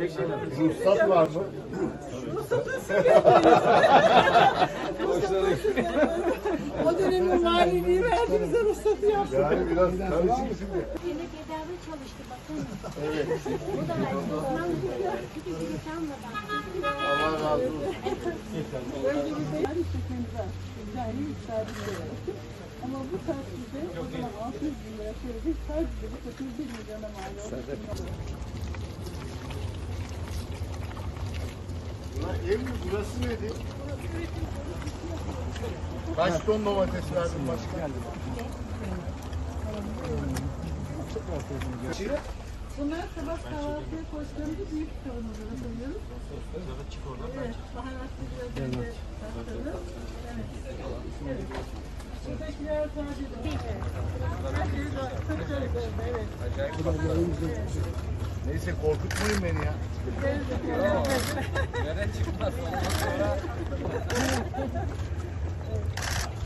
Ruhsat var mı? O dönemin valiliği verdi bize ruhsatı yaptı. Yani biraz karışık şimdi. Yine tedavi çalıştı bakın. Evet. Bu da Osmanlı küçük bir insanla Allah razı olsun. Böyle bir var. Yani Ama bu tatilde o zaman 600 bin lira söyledik. Sadece bu takım 1 milyona mal oldu. Mi? Burası neydi? Kaç ton domates verdin başkan? Bunlar sabah kahvaltıya koştuğumuz büyük kavanoza koyuyoruz. Evet, baharatlı gözleri tatları. Evet. Evet. Buradakiler sadece de. Her de çok güzel oldu, evet. Neyse korkutmayın beni ya.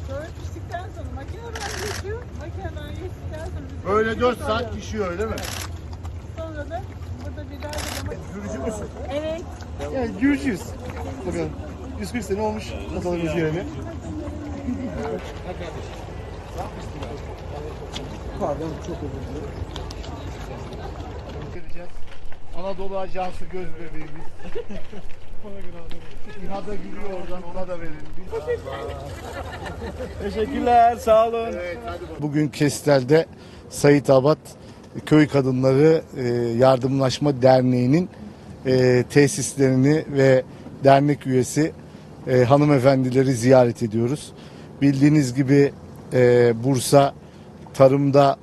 Sonra piştikten sonra makineden geçiyor. Makineden geçtikten sonra biz Böyle 4 alıyoruz. saat pişiyor öyle mi? Sonra da burada biber ve domates. Gürcü müsün? Evet. Yani Gürcüyüz. Bakalım. 140 sene olmuş atalarımız geleli. Pardon çok özür dilerim. Vereceğiz. Anadolu Ajansı göz bebeğimiz. İHA'da gülüyor oradan ona da verelim. Teşekkürler sağ olun. Evet. Bugün Kestel'de Sayit Abat Köy Kadınları e, Yardımlaşma Derneği'nin e, tesislerini ve dernek üyesi e, hanımefendileri ziyaret ediyoruz. Bildiğiniz gibi Bursa tarımda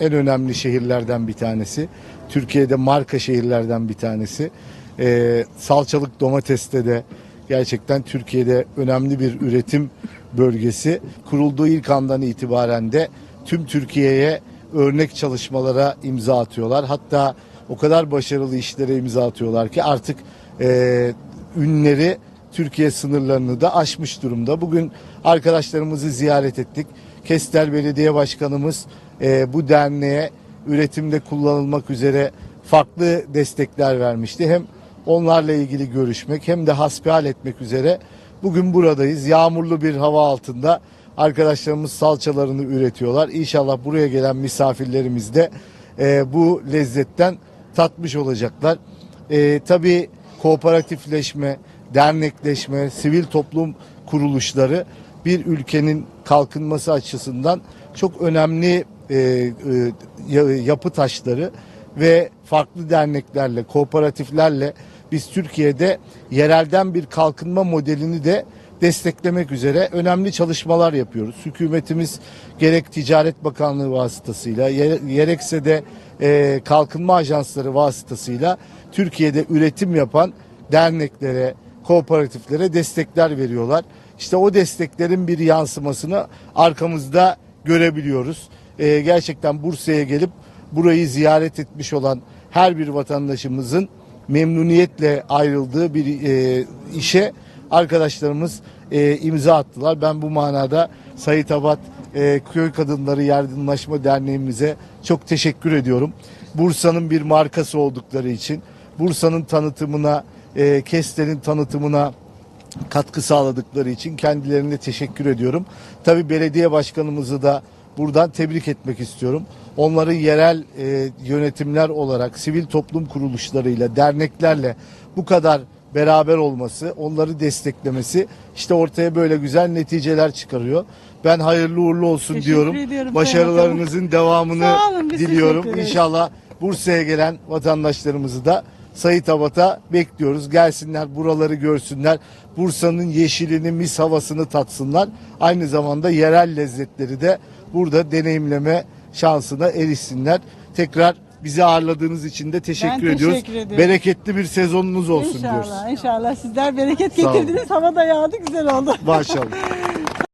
en önemli şehirlerden bir tanesi. Türkiye'de marka şehirlerden bir tanesi. E, salçalık domateste de gerçekten Türkiye'de önemli bir üretim bölgesi. Kurulduğu ilk andan itibaren de tüm Türkiye'ye örnek çalışmalara imza atıyorlar. Hatta o kadar başarılı işlere imza atıyorlar ki artık e, ünleri Türkiye sınırlarını da aşmış durumda. Bugün arkadaşlarımızı ziyaret ettik. Kestel Belediye Başkanımız e, bu derneğe üretimde kullanılmak üzere farklı destekler vermişti. Hem onlarla ilgili görüşmek hem de hasbihal etmek üzere bugün buradayız. Yağmurlu bir hava altında arkadaşlarımız salçalarını üretiyorlar. İnşallah buraya gelen misafirlerimiz de e, bu lezzetten tatmış olacaklar. E, tabii kooperatifleşme, dernekleşme, sivil toplum kuruluşları bir ülkenin kalkınması açısından çok önemli e, e, ya- yapı taşları ve farklı derneklerle, kooperatiflerle biz Türkiye'de yerelden bir kalkınma modelini de desteklemek üzere önemli çalışmalar yapıyoruz. Hükümetimiz gerek Ticaret Bakanlığı vasıtasıyla gerekse de e, kalkınma ajansları vasıtasıyla Türkiye'de üretim yapan derneklere, kooperatiflere destekler veriyorlar. İşte o desteklerin bir yansımasını arkamızda görebiliyoruz. E, gerçekten Bursa'ya gelip burayı ziyaret etmiş olan her bir vatandaşımızın memnuniyetle ayrıldığı bir e, işe arkadaşlarımız e, imza attılar. Ben bu manada Sayit Abat e, Köy Kadınları Yardımlaşma Derneğimize çok teşekkür ediyorum. Bursa'nın bir markası oldukları için, Bursa'nın tanıtımına, e, Kestel'in tanıtımına katkı sağladıkları için kendilerine teşekkür ediyorum. Tabii belediye başkanımızı da buradan tebrik etmek istiyorum. Onları yerel e, yönetimler olarak sivil toplum kuruluşlarıyla, derneklerle bu kadar beraber olması, onları desteklemesi işte ortaya böyle güzel neticeler çıkarıyor. Ben hayırlı uğurlu olsun Teşekkür diyorum. ediyorum Başarılarınızın devamını olun, diliyorum. İnşallah Bursa'ya gelen vatandaşlarımızı da Sayit Abat'a bekliyoruz. Gelsinler buraları görsünler. Bursa'nın yeşilini, mis havasını tatsınlar. Aynı zamanda yerel lezzetleri de burada deneyimleme şansına erişsinler. Tekrar bizi ağırladığınız için de teşekkür Ben ediyoruz. teşekkür ediyorum. Bereketli bir sezonunuz olsun diyoruz. İnşallah, inşallah. Sizler bereket Sağ getirdiniz. Hava da yağdı, güzel oldu. Maşallah.